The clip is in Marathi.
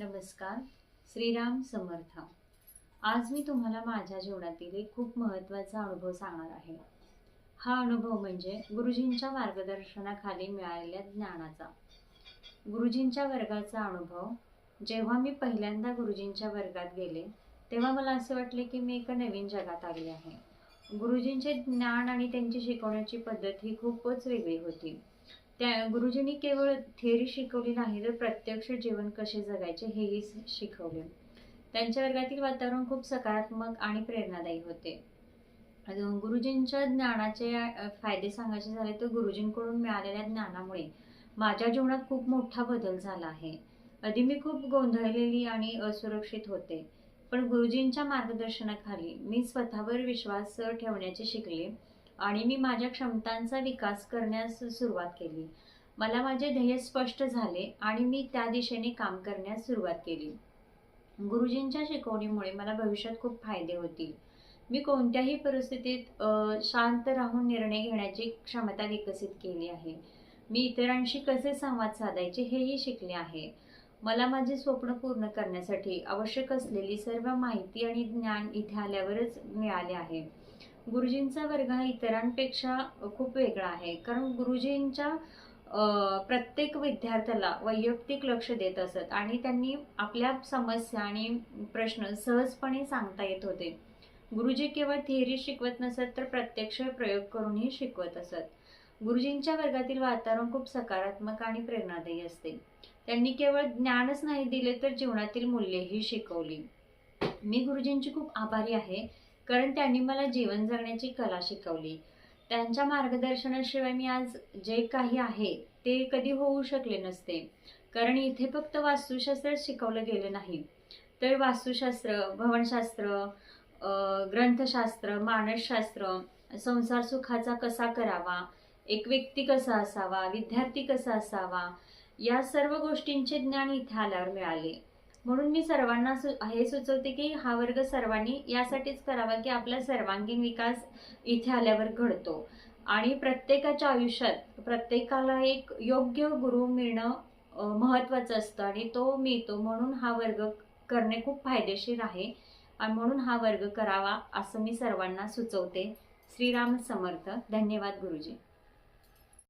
नमस्कार श्रीराम समर्थ. आज मी तुम्हाला माझ्या जीवनातील एक खूप महत्त्वाचा अनुभव सांगणार आहे. हा अनुभव म्हणजे गुरुजींच्या मार्गदर्शनाखाली मिळालेल्या ज्ञानाचा. गुरुजींच्या वर्गाचा अनुभव जेव्हा मी पहिल्यांदा गुरुजींच्या वर्गात गेले तेव्हा मला असे वाटले की मी एका नवीन जगात आली आहे. गुरुजींचे ज्ञान आणि त्यांची शिकवण्याची पद्धत ही खूपच वेगळी होती. त्या गुरुजींनी केवळ थेअरी शिकवली नाही तर प्रत्यक्ष जीवन कसे जगायचे हेही शिकवले. त्यांच्या वर्गातील वातावरण खूप सकारात्मक आणि प्रेरणादायी होते. अजून गुरुजींच्या ज्ञानाचे फायदे सांगायचे झाले तर गुरुजींकडून मिळालेल्या ज्ञानामुळे माझ्या जीवनात खूप मोठा बदल झाला आहे. आधी मी खूप गोंधळलेली आणि असुरक्षित होते पण गुरुजींच्या मार्गदर्शनाखाली मी स्वतःवर विश्वास ठेवण्याचे शिकले. आणि मी माझ्या क्षमतांचा विकास करण्यास सुरुवात केली. मला माझे ध्येय स्पष्ट झाले आणि मी त्या दिशेने काम करण्यास सुरुवात केली. गुरुजींच्या शिकवणीमुळे मला भविष्यात खूप फायदे होतील. मी कोणत्याही परिस्थितीत शांत राहून निर्णय घेण्याची क्षमता विकसित केली आहे. मी इतरांशी कसे संवाद साधायचे हेही शिकले आहे. मला माझे स्वप्न पूर्ण करण्यासाठी आवश्यक असलेली सर्व माहिती आणि ज्ञान इथे आल्यावरच मिळाले आहे. गुरुजींचा वर्ग हा इतरांपेक्षा खूप वेगळा आहे. कारण गुरुजींच्या प्रत्येक विद्यार्थ्याला वैयक्तिक लक्ष देत असत आणि त्यांनी आपल्या समस्या आणि प्रश्न सहजपणे सांगता येत होते. गुरुजी केवळ थिअरी शिकवत नसत तर प्रत्यक्ष प्रयोग करूनही शिकवत असत. गुरुजींच्या वर्गातील वातावरण खूप सकारात्मक आणि प्रेरणादायी असते. त्यांनी केवळ ज्ञानच नाही दिले तर जीवनातील मूल्येही शिकवली. मी गुरुजींची खूप आभारी आहे. कारण त्यांनी मला जीवन जगण्याची कला शिकवली. त्यांच्या मार्गदर्शनाशिवाय मी आज जे काही आहे ते कधी होऊ शकले नसते. कारण इथे फक्त वास्तुशास्त्रच शिकवलं गेलं नाही. तर वास्तुशास्त्र भवनशास्त्र ग्रंथशास्त्र मानसशास्त्र संसार सुखाचा कसा करावा एक व्यक्ती कसा असावा विद्यार्थी कसा असावा या सर्व गोष्टींचे ज्ञान इथे आल्यावर मिळाले. म्हणून मी सर्वांना सु हे सुचवते की हा वर्ग सर्वांनी यासाठीच करावा की आपला सर्वांगीण विकास इथे आल्यावर घडतो. आणि प्रत्येकाच्या आयुष्यात प्रत्येकाला एक योग्य गुरु मिळणं महत्त्वाचं असतं आणि तो मिळतो म्हणून हा वर्ग करणे खूप फायदेशीर आहे. आणि म्हणून हा वर्ग करावा असं मी सर्वांना सुचवते. श्रीराम समर्थ. धन्यवाद गुरुजी.